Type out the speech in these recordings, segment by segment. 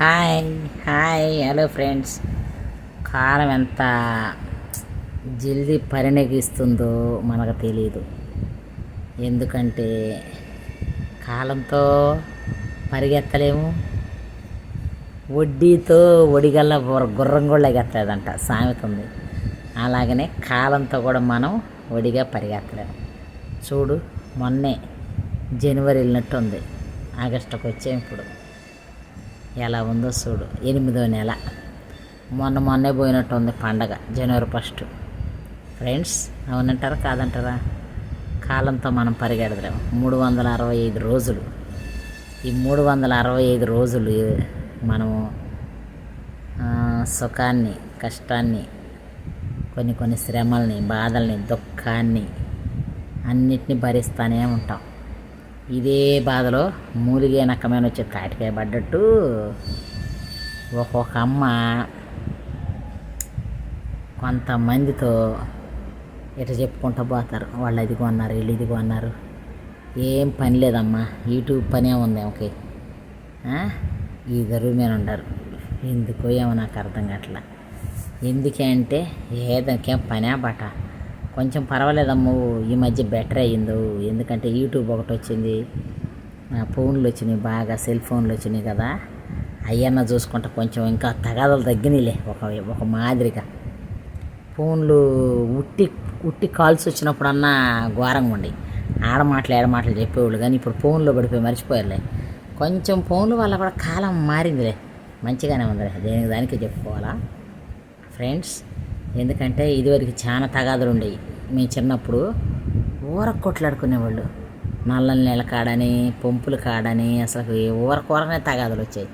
Hi hi hello friends. కాలం ఎంత జల్దీ పరిణగిస్తుందో మనకు తెలియదు ఎందుకంటే కాలంతో పరిగెత్తలేము. వడ్డీతో ఒడిగల్ల గుర్ర- గుర్రం కూడా ఎగెత్తలేదంట సామెత ఉంది అలాగనే కాలంతో కూడా మనం ఒడిగా పరిగెత్తలేము. చూడు మొన్నే జనవరి వెళ్ళినట్టు ఉంది ఆగస్టుకు వచ్చే ఇప్పుడు. ఎలా ఉందో చూడు. ఎనిమిదో నెల. మొన్న మొన్నే పోయినట్టు ఉంది పండగ జనవరి ఫస్ట్ ఫ్రెండ్స్ అవునంటారా కాదంటారా? కాలంతో మనం పరిగెడదలేము మూడు వందల అరవై ఐదు రోజులు. ఈ మూడు వందల అరవై ఐదు రోజులు మనము సుఖాన్ని కష్టాన్ని కొన్ని కొన్ని శ్రమల్ని బాధల్ని దుఃఖాన్ని అన్నిటిని భరిస్తూనే ఉంటాం. ఇదే బాధలో మూలిగే నక్కమైన వచ్చి తాటికాయ పడ్డట్టు ఒక్కొక్క అమ్మ కొంతమందితో ఇట్లా చెప్పుకుంటూ పోతారు. వాళ్ళు ఇదిగో కొన్నారు వీళ్ళు ఇది కొన్నారు ఏం పని లేదమ్మా యూట్యూబ్ పనే ఉంది ఓకే ఈ మీద ఉండరు. ఎందుకో ఏమో నాకు అర్థం కావట్లా. ఎందుకే అంటే ఏదో పనే బట కొంచెం పర్వాలేదమ్ము ఈ మధ్య బెటర్ అయ్యిందో ఎందుకంటే యూట్యూబ్ ఒకటి వచ్చింది. ఫోన్లు వచ్చినాయి బాగా సెల్ ఫోన్లు వచ్చినాయి కదా. అయ్యన్న చూసుకుంటే కొంచెం ఇంకా తగాదలు తగ్గినాయిలే ఒక ఒక మాదిరిగా. ఫోన్లు ఉట్టి ఉట్టి కాల్స్ వచ్చినప్పుడన్నా ఘోరంగా ఉండి ఆడ మాటలు చెప్పేవాళ్ళు కానీ ఇప్పుడు ఫోన్లో పడిపోయి మర్చిపోయారులే. కొంచెం ఫోన్ల వల్ల కూడా కాలం మారిందిలే. మంచిగానే ఉందిలే దేనికి దానికి చెప్పుకోవాలా? ఫ్రెండ్స్ ఎందుకంటే ఇదివరకు చాలా తగాదులు ఉండేవి మేము చిన్నప్పుడు ఊర కొట్లాడుకునేవాళ్ళు నల్ల నీళ్ళ కాడని పంపులు కాడని అసలు ఊర కూరనే తగాదులు వచ్చాయి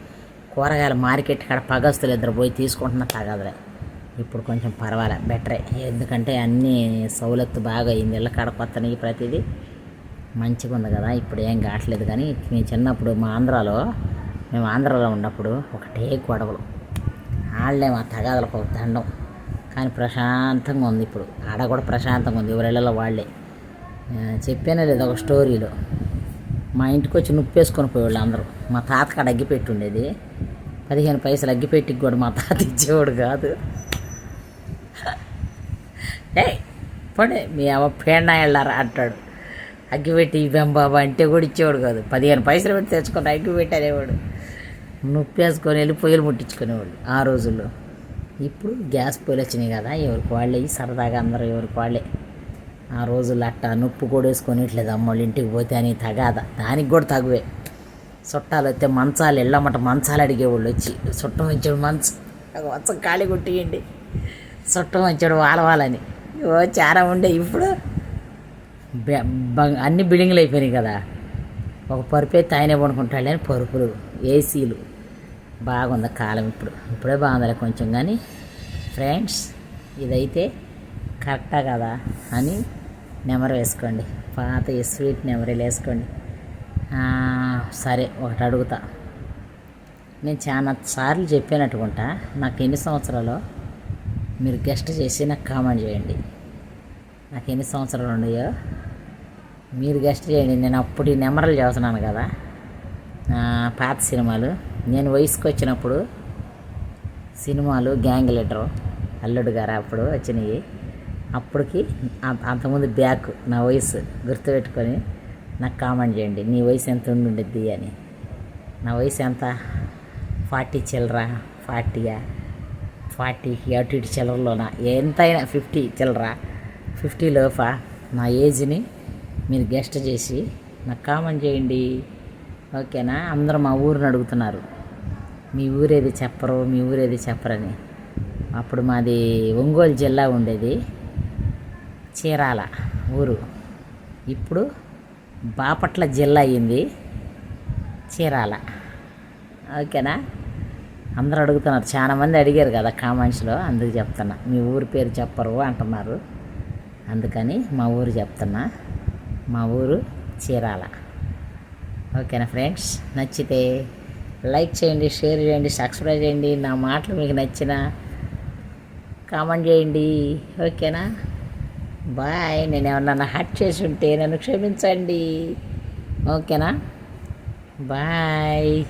కూరగాయల మార్కెట్ కాడ పగస్తులు ఇద్దరు పోయి తీసుకుంటున్న తగాదులే. ఇప్పుడు కొంచెం పర్వాలే బెటరే. ఎందుకంటే అన్నీ సౌలత్తు బాగా అయింది ఇళ్ళ కాడ కొత్తని ప్రతిదీ మంచిగా ఉంది కదా ఇప్పుడు ఏం కావట్లేదు కానీ మేము చిన్నప్పుడు మా ఆంధ్రాలో మేము ఆంధ్రాలో ఉన్నప్పుడు ఒకటే గొడవలు. వాళ్ళే మా తగాదులకు ఒక దండం. కానీ ప్రశాంతంగా ఉంది ఇప్పుడు. ఆడ కూడా ప్రశాంతంగా ఉంది. ఎవరిళ్ళలో వాళ్ళే. చెప్పానే లేదు ఒక స్టోరీలో. మా ఇంటికి వచ్చి నుప్పేసుకొని పోయేవాళ్ళు అందరూ. మా తాత కాడ అగ్గిపెట్టి ఉండేది పదిహేను పైసలు అగ్గిపెట్టికి కూడా మా తాత ఇచ్చేవాడు కాదు. ఏ పోండి మీ అమ్మ పేడ వెళ్ళారా అంటాడు అగ్గిపెట్టి ఇవ్వం బాబా అంటే కూడా ఇచ్చేవాడు కాదు. పదిహేను పైసలు పెట్టి తెచ్చుకొని అగ్గిపెట్టి అనేవాడు. నొప్పేసుకొని వెళ్ళి పొయ్యిలు ముట్టించుకునేవాళ్ళు ఆ రోజుల్లో. ఇప్పుడు గ్యాస్ పొయ్యిలు వచ్చినాయి కదా ఎవరికి వాళ్ళే సరదాగా అందరూ ఎవరికి వాళ్ళే. ఆ రోజులు అట్ట నొప్పు కూడా వేసుకొని ఇట్లేదు ఇంటికి పోతే అని తగాద. దానికి కూడా తగువే. చుట్టాలు వస్తే మంచాలు వెళ్ళమట మంచాలు అడిగేవాళ్ళు వచ్చి చుట్టం వచ్చాడు మంచం మంచం ఖాళీ కొట్టియండి. చుట్టం వచ్చాడు వాలవాలని ఓ చాలా ఉండే ఇప్పుడు. బె- బ- అన్ని బిల్డింగ్లు అయిపోయినాయి కదా. ఒక పరుపు అయితే ఆయనే పడుకుంటాడు అని పరుపులు ఏసీలు. బాగుంది కాలం ఇప్పుడు. ఇప్పుడే బాగుందిలే కొంచెం కానీ ఫ్రెండ్స్ ఇదైతే కరెక్టా కదా అని నెమరు వేసుకోండి. పాత స్వీట్ నెమరీలు వేసుకోండి. సరే ఒకటి అడుగుతా. నేను చాలా సార్లు చెప్పినట్టుకుంటా నాకు ఎన్ని సంవత్సరాలు మీరు గెస్ట్ చేసి నాకు కామెంట్ చేయండి. నాకు ఎన్ని సంవత్సరాలు ఉన్నాయో మీరు గెస్ట్ చేయండి. నేను అప్పుడు ఈ నెంబర్లు చేస్తున్నాను కదా. పాత సినిమాలు. నేను వయసుకు వచ్చినప్పుడు సినిమాలు గ్యాంగ్ లీడరు అల్లుడు గారు అప్పుడు వచ్చినాయి. అప్పటికి అంత- అంతకుముందు బ్యాక్ నా వయసు గుర్తుపెట్టుకొని నాకు కామెంట్ చేయండి నీ వయసు ఎంత ఉండుండిద్ది అని. నా వయసు ఎంత? ఫార్టీ చిల్లరా ఫార్టీయా? ఫార్టీ అటు ఇటు చిల్లరలోనా? ఎంతైనా ఫిఫ్టీ చిల్లరా? ఫిఫ్టీ లోపా? నా ఏజ్ని మీరు గెస్ట్ చేసి నాకు కామెంట్ చేయండి. ఓకేనా? అందరూ మా ఊరిని అడుగుతున్నారు. మీ ఊరేది చెప్పరు మీ ఊరేది చెప్పరని. అప్పుడు మాది ఒంగోలు జిల్లా ఉండేది. చీరాల ఊరు. ఇప్పుడు బాపట్ల జిల్లా అయింది. చీరాల. ఓకేనా? అందరూ అడుగుతున్నారు. చాలా మంది అడిగారు కదా కామెంట్స్లో అందుకు చెప్తున్నా. మీ ఊరి పేరు చెప్పరు అంటున్నారు. అందుకని మా ఊరు చెప్తున్నా. మా ఊరు చీరాల. ఓకేనా ఫ్రెండ్స్? నచ్చితే లైక్ చేయండి షేర్ చేయండి సబ్స్క్రైబ్ చేయండి. నా మాటలు మీకు నచ్చిన కామెంట్ చేయండి. ఓకేనా? బాయ్. నేను ఏమన్నా హట్ చేసి ఉంటే నన్ను క్షమించండి. ఓకేనా? బాయ్.